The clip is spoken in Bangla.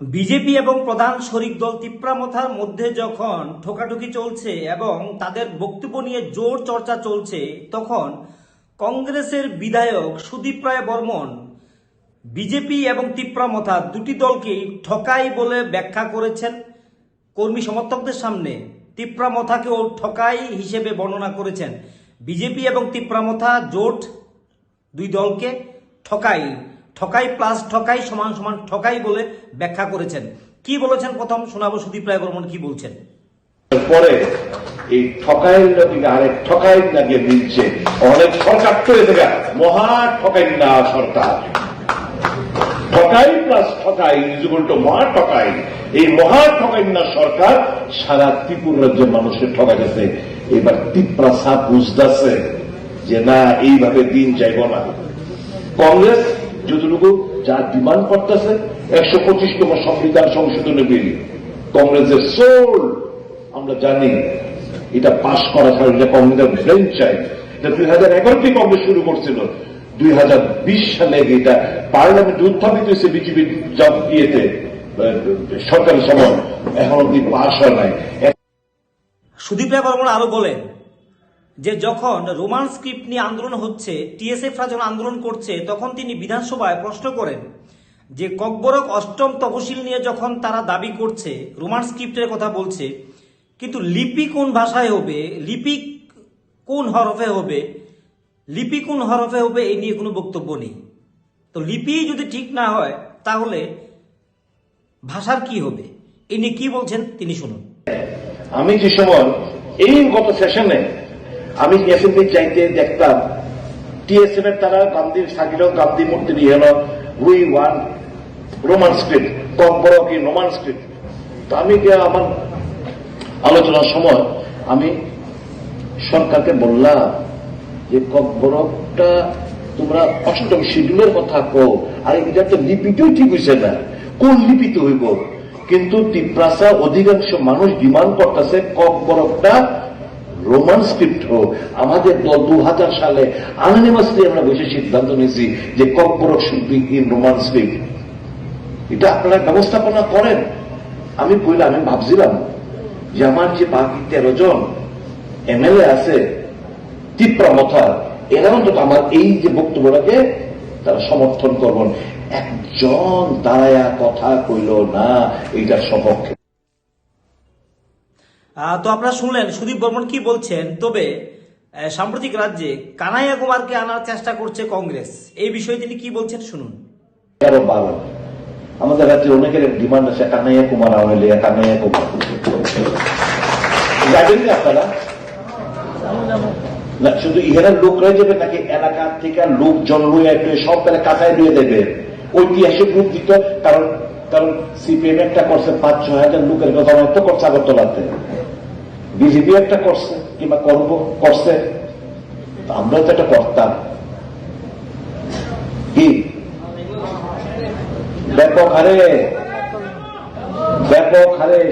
বিজেপি এবং প্রধান শরিক দল তিপ্রামথার মধ্যে যখন ঠোকাঠুকি চলছে এবং তাদের বক্তব্য নিয়ে জোর চর্চা চলছে, তখন কংগ্রেসের বিধায়ক সুদীপ রায় বর্মন বিজেপি এবং তিপ্রামথা দুটি দলকেই ঠকাই বলে ব্যাখ্যা করেছেন। কর্মী সমর্থকদের সামনে তিপ্রামথাকেও ঠকাই হিসেবে বর্ণনা করেছেন। বিজেপি এবং তিপ্রামথা জোট দুই দলকে ঠকাই ঠকাই প্লাস ঠকাই সমান সমান ঠকাই বলে ব্যাখ্যা করেছেন। কি বলেছেন প্রথম? শোনাবো সুদীপ রায় বর্মন কি বলছেন। পরে এই ঠকাই নদীকে আরেক ঠকাই লাগিয়ে দিচ্ছে অনেক সরকার তো এদের মহা ঠকাই না সরকার। ঠকাই প্লাস ঠকাই ইজুগল টু মহা ঠকাই। এই মহা ঠকাই না সরকার সারা ত্রিপুর রাজ্যের মানুষের ঠকাইতেছে এবার তিপ্রাসা বুঝতেছে যে না, এইভাবে দিন যাইব না। কংগ্রেস যতটুকু যা ডিমান্ড করতেছে, একশো পঁচিশতম সংবিধান সংশোধনী বিল কংগ্রেসের সোল আমরা জানি এটা পাশ করা ছাড়া এটা কংগ্রেসের ব্রেন চাই দুই হাজার এগারোটি কংগ্রেস শুরু করছিল? দুই হাজার বিশ সালে এটা পার্লামেন্ট উত্থাপিত হয়েছে বিজেপি ইয়েতে সরকারি সময়। এখন অব্দি পাশ হয় নাই। সুদীপ আরও বলেন যে যখন রোমান স্ক্রিপ্ট নিয়ে আন্দোলন হচ্ছে টিএসএফরা যখন আন্দোলন করছে, তখন তিনি বিধানসভায় প্রশ্ন করেন যে ককবরক অষ্টম তহসিল নিয়ে যখন তারা দাবি করছে, রোমান স্ক্রিপ্টের কথা বলছে, কিন্তু লিপি কোন ভাষায় হবে, লিপি কোন হরফে হবে, লিপি কোন হরফে হবে এই নিয়ে কোনো বক্তব্য নেই। তো লিপি যদি ঠিক না হয়, তাহলে ভাষার কি হবে? এই নিয়ে কি বলছেন তিনি শুনুন। আমি যে সময় এই গত সেশনে আমি এসএমপি চাইতে দেখতাম টিএসএম এর তারা গান্ধীর সাকিল গান্ধী মূর্তি নিয়ে হলো উই ওয়ান রোমান স্ক্রিপ্ট কম বড় কি রোমান স্ক্রিপ্ট তো আমি আমার আলোচনার সময় আমি সরকারকে বললাম যে ককবরকটা তোমরা অষ্টম শিডিউলের কথা কো আর এটা তো লিপিটাই ঠিক হয়েছে না। কোন লিপিতে হইব? কিন্তু তিপ্রাসা অধিকাংশ মানুষ ডিমান্ড করতেছে ককবরকটা রোমান স্ক্রিপ্ট হোক, আমাদের দল দু হাজার সালে আননিমাসলি আমরা বসে সিদ্ধান্ত নিয়েছি যে should be in Roman script. এটা আপনারা ব্যবস্থাপনা করেন। আমি কইলাম, আমি ভাবছিলাম যে আমার যে বাকি তেরো জন এমএলএ আছে তীব্রমথা এরা অন্তত আমার এই যে বক্তব্যটাকে তারা সমর্থন করবেন। একজন দাঁড়ায়া কথা কইল, না এইটার সপক্ষে তো আপনারা শুনলেন, সুদীপ বর্মন কি বলছেন? তবে সাম্প্রতিক রাজ্যে কানাইয়া কুমারকে আনার চেষ্টা করছে কংগ্রেস। এই বিষয়ে তিনি কি বলছেন শুনুন। আমাদের রাজ্যে অনেকের ডিমান্ড আছে, কানাইয়া কুমার আওয়ালে কানাইয়া কুমার। যাবেন কি আপনারা? না, শুধু ইহারা লোকরাই যাবে নাকি এলাকা থেকে লোকজন লইয়া সব তারা কাঁচায় দিয়ে দেবে। ঐতিহাসিক রূপ দিত, কারণ কারণ সিপিএম একটা করছে, পাঁচ ছয় হাজার লোকের কথা তো করছে আগরতলাতে। বিজেপি একটা করছে কিংবা করব, করছে আমরা তো একটা করতাম। কি? ব্যাপক হারে ব্যাপক হারে।